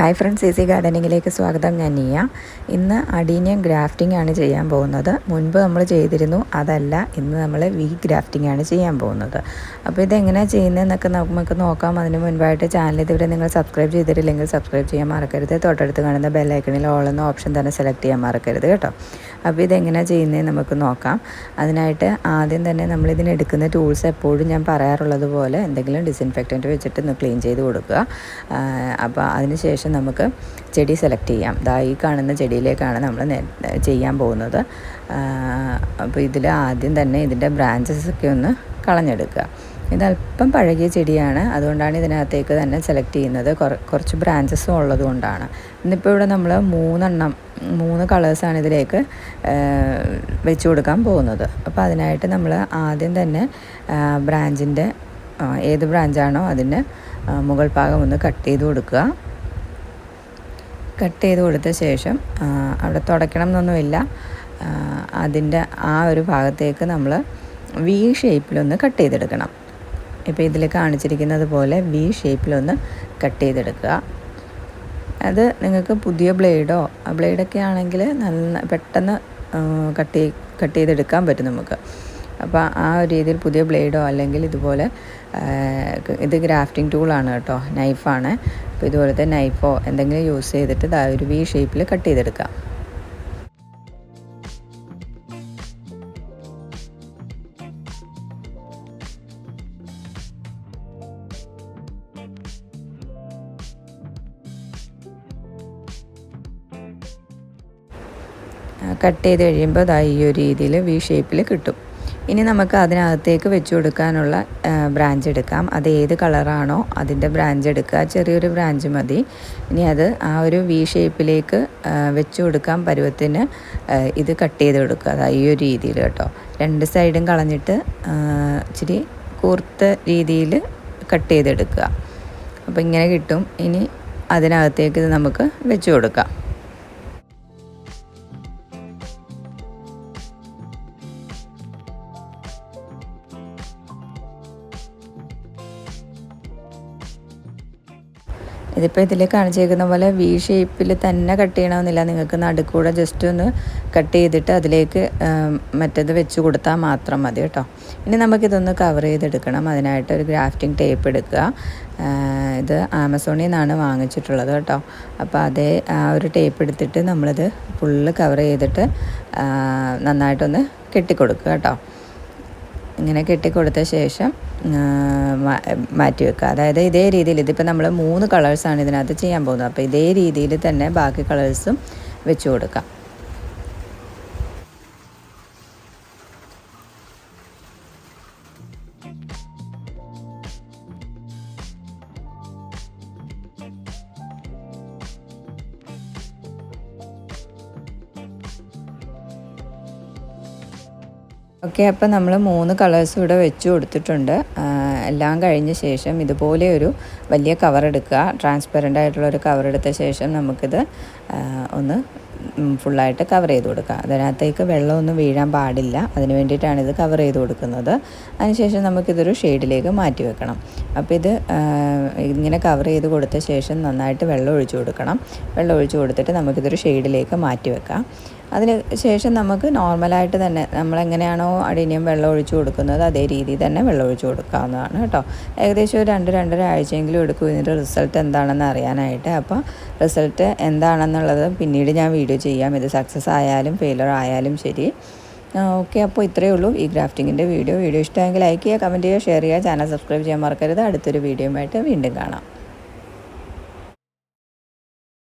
Hi friends easy ഗാർഡനിങ്ങിലേക്ക് സ്വാഗതം. ഞാൻ നീയ. ഇന്ന് അഡീനിയം ഗ്രാഫ്റ്റിംഗ് ആണ് ചെയ്യാൻ പോകുന്നത്. മുൻപ് നമ്മൾ ചെയ്തിരുന്നു അതല്ല ഇന്ന് നമ്മൾ വി ഗ്രാഫ്റ്റിംഗ് ആണ് ചെയ്യാൻ പോകുന്നത്. അപ്പോൾ ഇതെങ്ങനെയാണ് ചെയ്യുന്നതെന്നൊക്കെ നമുക്ക് നോക്കാം. അതിന് മുൻപായിട്ട് ചാനൽ ഇതുവരെ നിങ്ങൾ സബ്സ്ക്രൈബ് ചെയ്തിട്ടില്ലെങ്കിൽ സബ്സ്ക്രൈബ് ചെയ്യാൻ മറക്കരുത്. തൊട്ടടുത്ത് കാണുന്ന ബെല്ലൈക്കണിൽ എന്ന ഓപ്ഷൻ തന്നെ സെലക്ട് ചെയ്യാൻ മറക്കരുത് കേട്ടോ. അപ്പോൾ ഇതെങ്ങനെയാണ് ചെയ്യുന്നത് നമുക്ക് നോക്കാം. അതിനായിട്ട് ആദ്യം തന്നെ നമ്മൾ ഇതിനെടുക്കുന്ന ടൂൾസ് എപ്പോഴും ഞാൻ പറയാറുള്ളത് പോലെ എന്തെങ്കിലും ഡിസിൻഫെക്റ്റന്റ് വെച്ചിട്ട് ഒന്ന് ക്ലീൻ ചെയ്ത് കൊടുക്കുക. അപ്പോൾ അതിന് ശേഷം നമുക്ക് ചെടി സെലക്ട് ചെയ്യാം. ദാ ഈ കാണുന്ന ചെടിയിലേക്കാണ് നമ്മൾ ചെയ്യാൻ പോകുന്നത്. അപ്പോൾ ഇതിൽ ആദ്യം തന്നെ ഇതിന്റെ ബ്രാഞ്ചസ് ഒക്കെ ഒന്ന് കളഞ്ഞെടുക്കുക. ഇത് അല്പം പഴകിയ ചെടിയാണ്. അതുകൊണ്ടാണ് ഇതിനകത്തേക്ക് തന്നെ സെലക്ട് ചെയ്യുന്നത്. കുറച്ച് ബ്രാഞ്ചസും ഉള്ളത് കൊണ്ടാണ്. ഇന്നിപ്പോൾ ഇവിടെ നമ്മൾ മൂന്നെണ്ണം മൂന്ന് കളേഴ്സാണ് ഇതിലേക്ക് വെച്ച് കൊടുക്കാൻ പോകുന്നത്. അപ്പോൾ അതിനായിട്ട് നമ്മൾ ആദ്യം തന്നെ ബ്രാഞ്ചിന്റെ ഏത് ബ്രാഞ്ചാണോ അതിന്റെ മുകൾ ഭാഗം ഒന്ന് കട്ട് ചെയ്ത് കൊടുക്കുക. കട്ട് ചെയ്ത് കൊടുത്ത ശേഷം അവിടെ തുടയ്ക്കണം എന്നൊന്നുമില്ല അതിന്റെ ആ ഒരു ഭാഗത്തേക്ക് നമ്മൾ വി ഷേപ്പിലൊന്ന് കട്ട് ചെയ്തെടുക്കണം ഇപ്പോൾ ഇതിൽ കാണിച്ചിരിക്കുന്നത് പോലെ വി ഷേപ്പിലൊന്ന് കട്ട് ചെയ്തെടുക്കുക അത് നിങ്ങൾക്ക് പുതിയ ബ്ലേഡോ ബ്ലേഡൊക്കെ ആണെങ്കിൽ നല്ല പെട്ടെന്ന് കട്ട് കട്ട് ചെയ്തെടുക്കാൻ പറ്റും നമുക്ക്. അപ്പോൾ ആ ഒരു രീതിയിൽ പുതിയ ബ്ലേഡോ അല്ലെങ്കിൽ ഇതുപോലെ ഇത് ഗ്രാഫ്റ്റിംഗ് ടൂളാണ് കേട്ടോ നൈഫാണ്. അപ്പോൾ ഇതുപോലത്തെ നൈഫോ എന്തെങ്കിലും യൂസ് ചെയ്തിട്ട് ഇതാ ഒരു വി ഷേപ്പിൽ കട്ട് ചെയ്തെടുക്കാം. കട്ട് ചെയ്ത് കഴിയുമ്പോൾ അതാ ഈ ഒരു രീതിയിൽ വി ഷേപ്പിൽ കിട്ടും. ഇനി നമുക്ക് അതിനകത്തേക്ക് വെച്ച് കൊടുക്കാനുള്ള ബ്രാഞ്ച് എടുക്കാം. അത് ഏത് കളറാണോ അതിന്റെ ബ്രാഞ്ച് എടുക്കുക. ചെറിയൊരു ബ്രാഞ്ച് മതി. ഇനി അത് ആ ഒരു വി ഷേപ്പിലേക്ക് വെച്ച് കൊടുക്കാൻ പരുവത്തിന് ഇത് കട്ട് ചെയ്ത് കൊടുക്കുക. അതാ ഈ ഒരു രീതിയിൽ കേട്ടോ. രണ്ട് സൈഡും കളഞ്ഞിട്ട് ഇച്ചിരി കൂർത്ത രീതിയിൽ കട്ട് ചെയ്തെടുക്കുക. അപ്പോൾ ഇങ്ങനെ കിട്ടും. ഇനി അതിനകത്തേക്ക് ഇത് നമുക്ക് വെച്ച് കൊടുക്കാം. ഇതിപ്പോൾ ഇതിൽ കാണിച്ചേക്കുന്ന പോലെ വി ഷേപ്പിൽ തന്നെ കട്ട് ചെയ്യണമെന്നില്ല. നിങ്ങൾക്ക് നടുക്കൂടെ ജസ്റ്റ് ഒന്ന് കട്ട് ചെയ്തിട്ട് അതിലേക്ക് മറ്റേത് വെച്ച് കൊടുത്താൽ മാത്രം മതി കേട്ടോ. ഇനി നമുക്കിതൊന്ന് കവർ ചെയ്തെടുക്കണം. അതിനായിട്ട് ഒരു ഗ്രാഫ്റ്റിംഗ് ടേപ്പ് എടുക്കുക. ഇത് ആമസോണിൽ നിന്നാണ് വാങ്ങിച്ചിട്ടുള്ളത് കേട്ടോ. അപ്പോൾ അതേ ആ ഒരു ടേപ്പ് എടുത്തിട്ട് നമ്മളിത് ഫുള്ള് കവർ ചെയ്തിട്ട് നന്നായിട്ടൊന്ന് കെട്ടിക്കൊടുക്കുക കേട്ടോ. ഇങ്ങനെ കെട്ടിക്കൊടുത്ത ശേഷം മാറ്റി വെക്കുക. അതായത് ഇതേ രീതിയിൽ ഇതിപ്പോൾ നമ്മൾ മൂന്ന് കളേഴ്സാണ് ഇതിനകത്ത് ചെയ്യാൻ പോകുന്നത്. അപ്പോൾ ഇതേ രീതിയിൽ തന്നെ ബാക്കി കളേഴ്സും വെച്ച് കൊടുക്കാം. ഓക്കെ അപ്പോൾ നമ്മൾ മൂന്ന് കളേഴ്സ് ഇവിടെ വെച്ച് കൊടുത്തിട്ടുണ്ട്. എല്ലാം കഴിഞ്ഞ ശേഷം ഇതുപോലെ ഒരു വലിയ കവർ എടുക്കുക. ട്രാൻസ്പെറന്റ് ആയിട്ടുള്ള ഒരു കവർ എടുത്ത ശേഷം നമുക്കിത് ഒന്ന് ഫുള്ളായിട്ട് കവർ ചെയ്ത് കൊടുക്കുക അതിനകത്തേക്ക് വെള്ളമൊന്നും വീഴാൻ പാടില്ല. അതിന് വേണ്ടിയിട്ടാണ് ഇത് കവർ ചെയ്ത് കൊടുക്കുന്നത്. അതിനുശേഷം നമുക്കിതൊരു ഷെയ്ഡിലേക്ക് മാറ്റി വെക്കണം. അപ്പോൾ ഇത് ഇങ്ങനെ കവർ ചെയ്ത് കൊടുത്ത ശേഷം നന്നായിട്ട് വെള്ളം ഒഴിച്ചു കൊടുക്കണം. വെള്ളം ഒഴിച്ചു കൊടുത്തിട്ട് നമുക്കിതൊരു ഷെയ്ഡിലേക്ക് മാറ്റി വെക്കാം. അതിന് ശേഷം നമുക്ക് നോർമലായിട്ട് തന്നെ നമ്മളെങ്ങനെയാണോ അടിനിയം വെള്ളം ഒഴിച്ചു കൊടുക്കുന്നത് അതേ രീതിയിൽ തന്നെ വെള്ളം ഒഴിച്ചു കൊടുക്കാവുന്നതാണ് കേട്ടോ. ഏകദേശം ഒരു രണ്ട് രണ്ടര ആഴ്ചയെങ്കിലും എടുക്കും ഇതിന്റെ റിസൾട്ട് എന്താണെന്ന് അറിയാനായിട്ട്. അപ്പോൾ റിസൾട്ട് എന്താണെന്നുള്ളത് പിന്നീട് ഞാൻ വീഡിയോ ചെയ്യാം. ഇത് സക്സസ് ആയാലും ഫെയിലർ ആയാലും ശരി. ഓക്കെ അപ്പോൾ ഇത്രയേ ഉള്ളൂ ഈ ഗ്രാഫ്റ്റിങ്ങിന്റെ വീഡിയോ. വീഡിയോ ഇഷ്ടമെങ്കിൽ ലൈക്ക് ചെയ്യുക കമന്റ് ചെയ്യുക ഷെയർ ചെയ്യുക. ചാനൽ സബ്സ്ക്രൈബ് ചെയ്യാൻ മറക്കരുത്. അടുത്തൊരു വീഡിയോയുമായിട്ട് വീണ്ടും കാണാം.